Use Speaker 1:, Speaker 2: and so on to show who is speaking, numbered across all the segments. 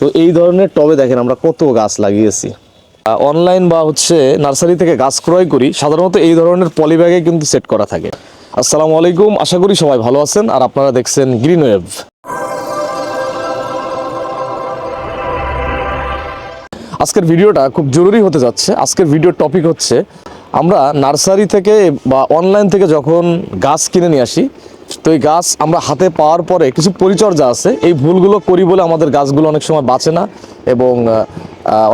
Speaker 1: তো এই ধরনের টবে দেখেন আমরা কত গাছ লাগিয়েছি। অনলাইন বা হচ্ছে নার্সারি থেকে গাছ ক্রয় করি, সাধারণত এই ধরনের পলিব্যাগে কিন্তু সেট করা থাকে। আসসালামু আলাইকুম, আশা করি সবাই ভালো আছেন, আর আপনারা দেখছেন গ্রিন ওয়েভ আজকের ভিডিওটা খুব জরুরি হতে যাচ্ছে। আজকের ভিডিওর টপিক হচ্ছে, আমরা নার্সারি থেকে বা অনলাইন থেকে যখন গাছ কিনে নিয়ে আসি তো এই গাছ আমরা হাতে পাওয়ার পরে কিছু পরিচর্যা আছে। এই ভুলগুলো করি বলে আমাদের গাছগুলো অনেক সময় বাঁচে না এবং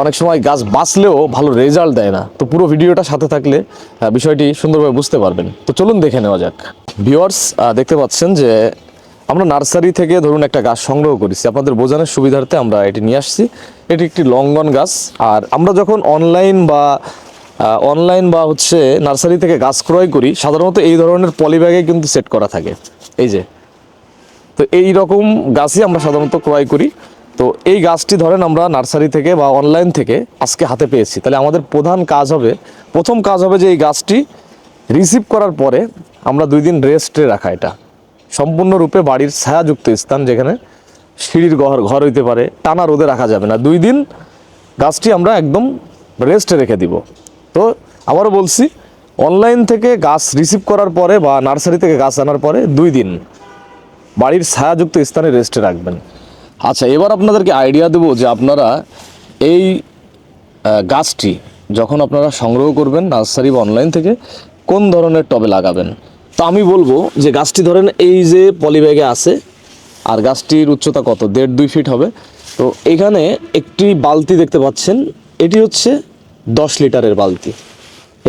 Speaker 1: অনেক সময় গাছ বাঁচলেও ভালো রেজাল্ট দেয় না। তো পুরো ভিডিওটা সাথে থাকলে বিষয়টি সুন্দরভাবে বুঝতে পারবেন। তো চলুন দেখে নেওয়া যাক। ভিওয়ার্স দেখতে পাচ্ছেন যে আমরা নার্সারি থেকে ধরুন একটা গাছ সংগ্রহ করেছি। আপনাদের বোঝানোর সুবিধার্থে আমরা এটি নিয়ে আসছি। এটি একটি লঙ্গন গাছ। আর আমরা যখন অনলাইন বা অনলাইন বা হচ্ছে নার্সারি থেকে গাছ ক্রয় করি, সাধারণত এই ধরনের পলিব্যাগে কিন্তু সেট করা থাকে। এই যে। তো এই রকম গাছই আমরা সাধারণত ক্রয় করি। তো এই গাছটি ধরেন আমরা নার্সারি থেকে বা অনলাইন থেকে আজকে হাতে পেয়েছি। তাহলে আমাদের প্রধান কাজ হবে, প্রথম কাজ হবে যে এই গাছটি রিসিভ করার পরে আমরা দুই দিন রেস্টে রাখা এটা। সম্পূর্ণরূপে বাড়ির ছায়াযুক্ত স্থান যেখানে সিঁড়ির ঘর ঘর হইতে পারে, টানা রোদে রাখা যাবে না। দুই দিন গাছটি আমরা একদম রেস্টে রেখে দিব। তো আবারও বলছি অনলাইন থেকে গাছ রিসিভ করার পরে বা নার্সারি থেকে গাছ আনার পরে দুই দিন বাড়ির ছায়াযুক্ত স্থানে রেস্টে রাখবেন। আচ্ছা এবার আপনাদেরকে আইডিয়া দেবো যে আপনারা এই গাছটি যখন আপনারা সংগ্রহ করবেন নার্সারি বা অনলাইন থেকে, কোন ধরনের টবে লাগাবেন? তো আমি বলব যে গাছটি ধরেন এই যে পলিব্যাগে আছে, আর গাছটির উচ্চতা কত? দেড় দুই ফিট হবে। তো এখানে একটি বালতি দেখতে পাচ্ছেন, এটি হচ্ছে দশ লিটারের বালতি।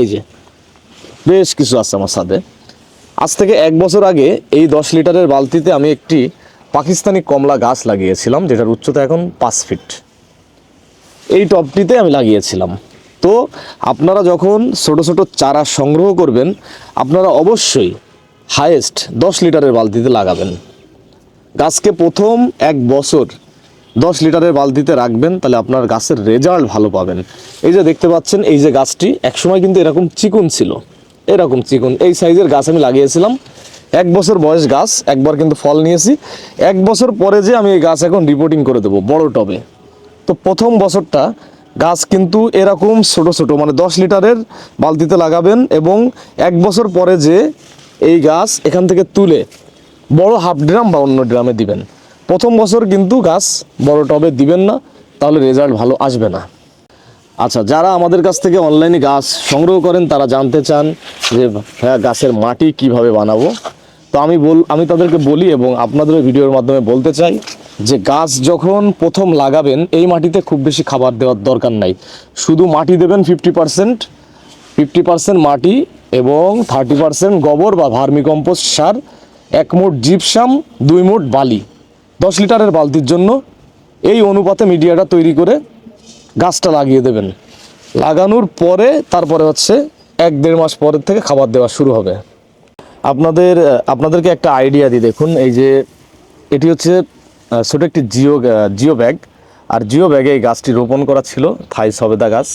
Speaker 1: এই যে বেশ কিছু আছে আমার সাথে। আজ থেকে এক বছর আগে এই দশ লিটারের বালতিতে আমি একটি পাকিস্তানি কমলা গাছ লাগিয়েছিলাম, যেটার উচ্চতা এখন পাঁচ ফিট। এই টবটিতে আমি লাগিয়েছিলাম। তো আপনারা যখন ছোট ছোট চারা সংগ্রহ করবেন, আপনারা অবশ্যই হায়েস্ট দশ লিটারের বালতিতে লাগাবেন। গাছকে প্রথম এক বছর দশ লিটারের বালতিতে রাখবেন, তাহলে আপনার গাছের রেজাল্ট ভালো পাবেন। এই যে দেখতে পাচ্ছেন, এই যে গাছটি একসময় কিন্তু এরকম চিকুন ছিল। এরকম চিকুন। এই সাইজের গাছ আমি লাগিয়েছিলাম। এক বছর বয়স গাছ, একবার কিন্তু ফল নিয়েছি। এক বছর পরে যে আমি এই গাছ এখন রিপোর্টিং করে দেবো, বড় টবে। তো প্রথম বছরটা গাছ কিন্তু এরকম ছোট ছোট মানে দশ লিটারের বালতিতে লাগাবেন এবং এক বছর পরে যে এই গাছ এখান থেকে তুলে বড় হাফ ড্রাম বা অন্য ড্রামে দিবেন। প্রথম বছর কিন্তু গাছ বড় টবে দিবেন না, তাহলে রেজাল্ট ভালো আসবে না। আচ্ছা যারা আমাদের কাছ থেকে অনলাইনে গাছ সংগ্রহ করেন, তারা জানতে চান যে হ্যাঁ গাছের মাটি কীভাবে বানাবো। তো আমি বল, আমি তাদেরকে বলি এবং আপনাদের ভিডিওর মাধ্যমে বলতে চাই যে গাছ যখন প্রথম লাগাবেন, এই মাটিতে খুব বেশি খাবার দেওয়ার দরকার নাই। শুধু মাটি দেবেন ফিফটি পার্সেন্ট ফিফটি পার্সেন্ট মাটি এবং থার্টি পার্সেন্ট গোবর বা ভার্মিকম্পোস্ট সার, এক মুঠ জিপসাম দুই মোট বালি, দশ লিটারের বালতির জন্য। এই অনুপাতে মিডিয়াটা তৈরি করে গাছটা লাগিয়ে দেবেন। লাগানোর পরে তারপরে হচ্ছে এক দেড় মাস পরের থেকে খাবার দেওয়া শুরু হবে। আপনাদের, আপনাদেরকে একটা আইডিয়া দিই দেখুন, এই যে এটি হচ্ছে ছোটো একটি জিও জিও ব্যাগ। আর জিও ব্যাগে এই গাছটি রোপণ করা ছিল, থাই সবেদা গাছ।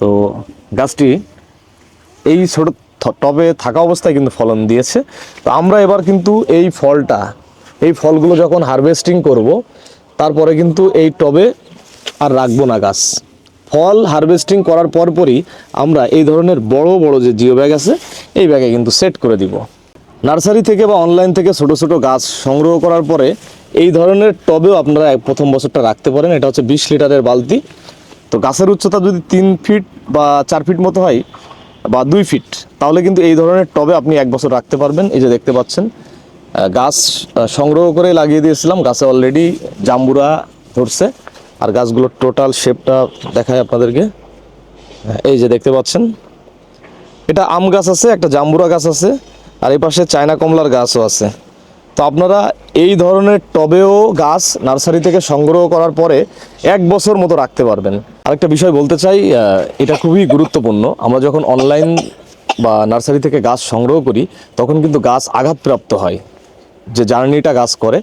Speaker 1: তো গাছটি এই ছোটো টবে থাকা অবস্থায় কিন্তু ফলন দিয়েছে। তো আমরা এবার কিন্তু এই ফলটা, এই ফলগুলো যখন হারভেস্টিং করব, তারপরে কিন্তু এই টবে আর রাখব না গাছ। ফল হারভেস্টিং করার পরপরই আমরা এই ধরনের বড় বড় যে জিও ব্যাগ আছে, এই ব্যাগে কিন্তু সেট করে দিব। নার্সারি থেকে বা অনলাইন থেকে ছোট ছোট গাছ সংগ্রহ করার পরে এই ধরনের টবেও আপনারা প্রথম বছরটা রাখতে পারেন। এটা হচ্ছে বিশ লিটারের বালতি। তো গাছের উচ্চতা যদি তিন ফিট বা চার ফিট মতো হয় বা দুই ফিট, তাহলে কিন্তু এই ধরনের টবে আপনি এক বছর রাখতে পারবেন। এই যে দেখতে পাচ্ছেন গাছ সংগ্রহ করে লাগিয়ে দিয়েছিলাম। গাছে অলরেডি জাম্বুরা ধরছে। আর গাছগুলোর টোটাল শেপটা দেখায় আপনাদেরকে। হ্যাঁ, এই যে দেখতে পাচ্ছেন। এটা আম গাছ আছে একটা জাম্বুরা গাছ আছে আর এই পাশে চায়না কমলার গাছও আছে। তো আপনারা এই ধরনের টবেও গাছ নার্সারি থেকে সংগ্রহ করার পরে এক বছর মতো রাখতে পারবেন। আরেকটা বিষয় বলতে চাই এটা খুবই গুরুত্বপূর্ণ। আমরা যখন অনলাইন বা নার্সারি থেকে গাছ সংগ্রহ করি তখন কিন্তু গাছ আঘাতপ্রাপ্ত হয়। যে জার্নিটা গাছ করে।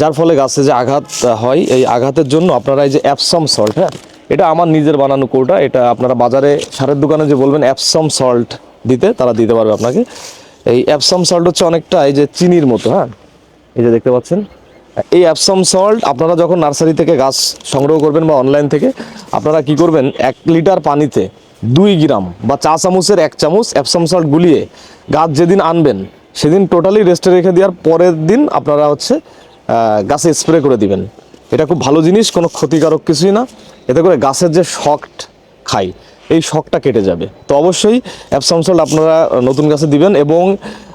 Speaker 1: যার ফলে গাছে যে আঘাত হয়, এই আঘাতের জন্য আপনারা এই যে অ্যাপসম সল্ট হ্যাঁ এটা আমার নিজের বানানো কৌটা, এটা আপনারা বাজারে সারের দোকানে যে বলবেন অ্যাপসম সল্ট দিতে, তারা দিতে পারবে আপনাকে। এই অ্যাপসম সল্ট হচ্ছে অনেকটা এই যে চিনির মতো হ্যাঁ এই যে দেখতে পাচ্ছেন। এই অ্যাপসাম সল্ট আপনারা যখন নার্সারি থেকে গাছ সংগ্রহ করবেন বা অনলাইন থেকে, আপনারা কি করবেন, এক লিটার পানিতে দুই গ্রাম বা চা চামচের এক চামচ অ্যাপসাম সল্ট গুলিয়ে গাছ যেদিন আনবেন, সেদিন টোটালি রেস্টে রেখে দেওয়ার পরের দিন আপনারা হচ্ছে গাছে স্প্রে করে দিবেন। এটা খুব ভালো জিনিস, কোনো ক্ষতিকারক কিছুই না। এতে করে গাছের যে শক্ট খাই, এই শখটা কেটে যাবে। তো অবশ্যই অ্যাপসাম সল্ট আপনারা নতুন গাছে দিবেন এবং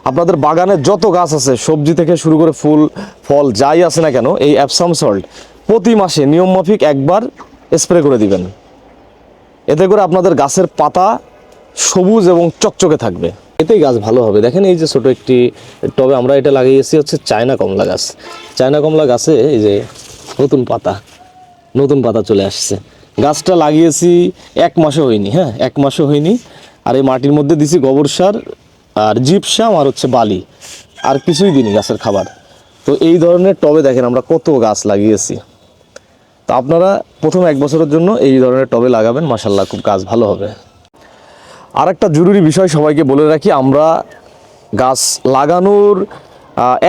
Speaker 1: আপনাদের বাগানে যত গাছ আছে, সবজি থেকে শুরু করে ফুল, ফল, যাই আছে না কেন, এই অ্যাপসাম সল্ট প্রতি মাসে নিয়মমাফিক একবার স্প্রে করে দিবেন। এতে করে আপনাদের গাছের পাতা সবুজ এবং চকচকে থাকবে। এতেই গাছ ভালো হবে। দেখেন এই যে ছোট একটি টবে আমরা এটা লাগিয়েছি হচ্ছে চায়না কমলা গাছ। চায়না কমলা গাছে এই যে নতুন পাতা নতুন পাতা চলে আসছে। গাছটা লাগিয়েছি এক মাসও হয়নি হ্যাঁ এক মাসও হয়নি। আর এই মাটির মধ্যে দিছি গোবর সার আর জিপসাম আর হচ্ছে বালি। আর কিছুই দিইনি গাছের খাবার। তো এই ধরনের টবে দেখেন আমরা কত গাছ লাগিয়েছি। তো আপনারা প্রথম এক বছরের জন্য এই ধরনের টবে লাগাবেন। মাসাল্লাহ খুব গাছ ভালো হবে। আর একটা জরুরি বিষয় সবাইকে বলে রাখি, আমরা গাছ লাগানোর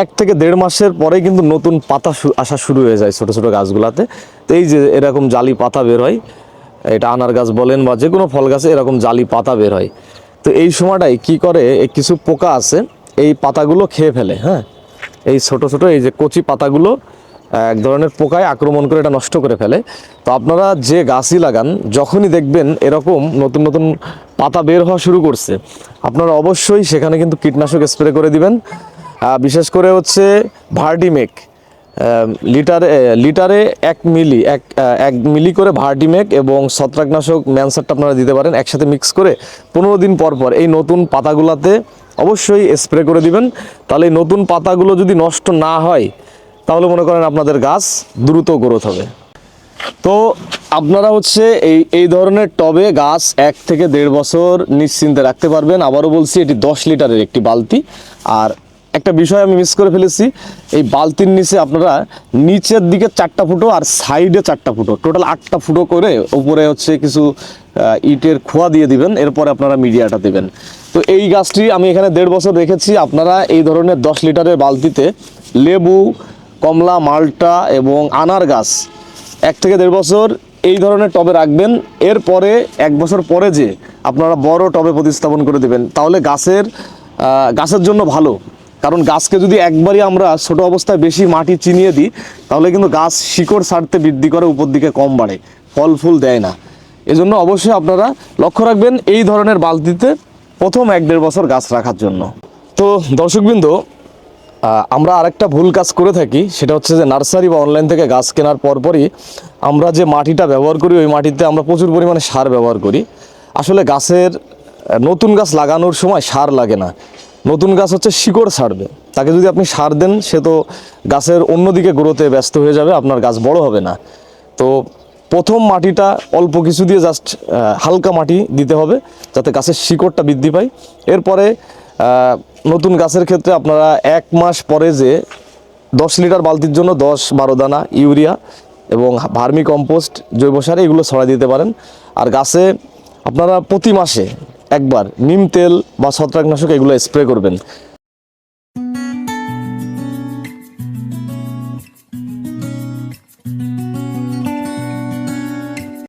Speaker 1: এক থেকে দেড় মাসের পরে কিন্তু নতুন পাতা আসা শুরু হয়ে যায় ছোট ছোট গাছগুলাতে। তো এই যে এরকম জালি পাতা বের হয়, এটা আনার গাছ বলেন বা যে কোনো ফল গাছে এরকম জালি পাতা বের হয়। তো এই সময়টাই কি করে কিছু পোকা আছে, এই পাতাগুলো খেয়ে ফেলে হ্যাঁ? এই ছোট ছোট এই যে কচি পাতাগুলো এক ধরনের পোকায় আক্রমণ করে এটা নষ্ট করে ফেলে। তো আপনারা যে গাছই লাগান, যখনই দেখবেন এরকম নতুন নতুন পাতা বের হওয়া শুরু করছে, আপনারা অবশ্যই সেখানে কিন্তু কীটনাশক স্প্রে করে দিবেন। বিশেষ করে হচ্ছে ভার্ডিমেক লিটারে লিটারে এক মিলি, এক এক মিলি করে ভার্টিমেক এবং ছত্রাকনাশক ম্যানসারটা আপনারা দিতে পারেন একসাথে মিক্স করে পনেরো দিন পর পর। এই নতুন পাতাগুলোতে অবশ্যই স্প্রে করে দিবেন। তাহলে নতুন পাতাগুলো যদি নষ্ট না হয় তাহলে মনে করেন আপনাদের গাছ দ্রুত গ্রোথ হবে। তো আপনারা হচ্ছে এই এই ধরনের টবে গাছ এক থেকে দেড় বছর নিশ্চিন্তে রাখতে পারবেন। আবারও বলছি, এটি দশ লিটারের একটি বালতি। আর একটা বিষয় আমি মিস করে ফেলেছি, এই বালতির নিচে আপনারা নিচের দিকে চারটা ফুটো আর সাইডে চারটা ফুটো। টোটাল আটটা ফুটো করে উপরে হচ্ছে কিছু ইটের খোয়া দিয়ে দিবেন, এরপরে আপনারা মিডিয়াটা দিবেন। তো এই গাছটি আমি এখানে দেড় বছর রেখেছি। আপনারা এই ধরনের দশ লিটারের বালতিতে লেবু কমলা, মালটা এবং আনার গাছ এক থেকে দেড় বছর এই ধরনের টবে রাখবেন। এরপরে এক বছর পরে যে আপনারা বড় টবে প্রতিস্থাপন করে দেবেন, তাহলে গাছের গাছের জন্য ভালো। কারণ গাছকে যদি একবারই আমরা ছোট অবস্থায় বেশি মাটি চিনিয়ে দিই, তাহলে কিন্তু গাছ শিকড় ছাড়তে বৃদ্ধি করে, উপর দিকে কম বাড়ে। ফল ফুল দেয় না। এজন্য অবশ্যই আপনারা লক্ষ্য রাখবেন এই ধরনের বালতিতে প্রথম এক দেড় বছর গাছ রাখার জন্য। তো দর্শকবৃন্দ আমরা আরেকটা ভুল কাজ করে থাকি, সেটা হচ্ছে যে নার্সারি বা অনলাইন থেকে গাছ কেনার পরপরই আমরা যে মাটিটা ব্যবহার করি, ওই মাটিতে আমরা প্রচুর পরিমাণে সার ব্যবহার করি। আসলে গাছের নতুন গাছ লাগানোর সময় সার লাগে না। নতুন গাছ হচ্ছে শিকড় ছাড়বে। তাকে যদি আপনি সার দেন, সে তো গাছের অন্যদিকে গ্রোতে ব্যস্ত হয়ে যাবে, আপনার গাছ বড় হবে না। তো প্রথম মাটিটা অল্প কিছু দিয়ে জাস্ট হালকা মাটি দিতে হবে, যাতে গাছের শিকড়টা বৃদ্ধি পায়। এরপরে নতুন গাছের ক্ষেত্রে আপনারা এক মাস পরে যে দশ লিটার বালতির জন্য দশ বারো দানা ইউরিয়া এবং ভার্মি কম্পোস্ট, জৈব সার এগুলো ছড়াই দিতে পারেন। আর গাছে আপনারা প্রতি মাসে একবার নিম তেল বা ছত্রাকনাশক এগুলো স্প্রে করবেন।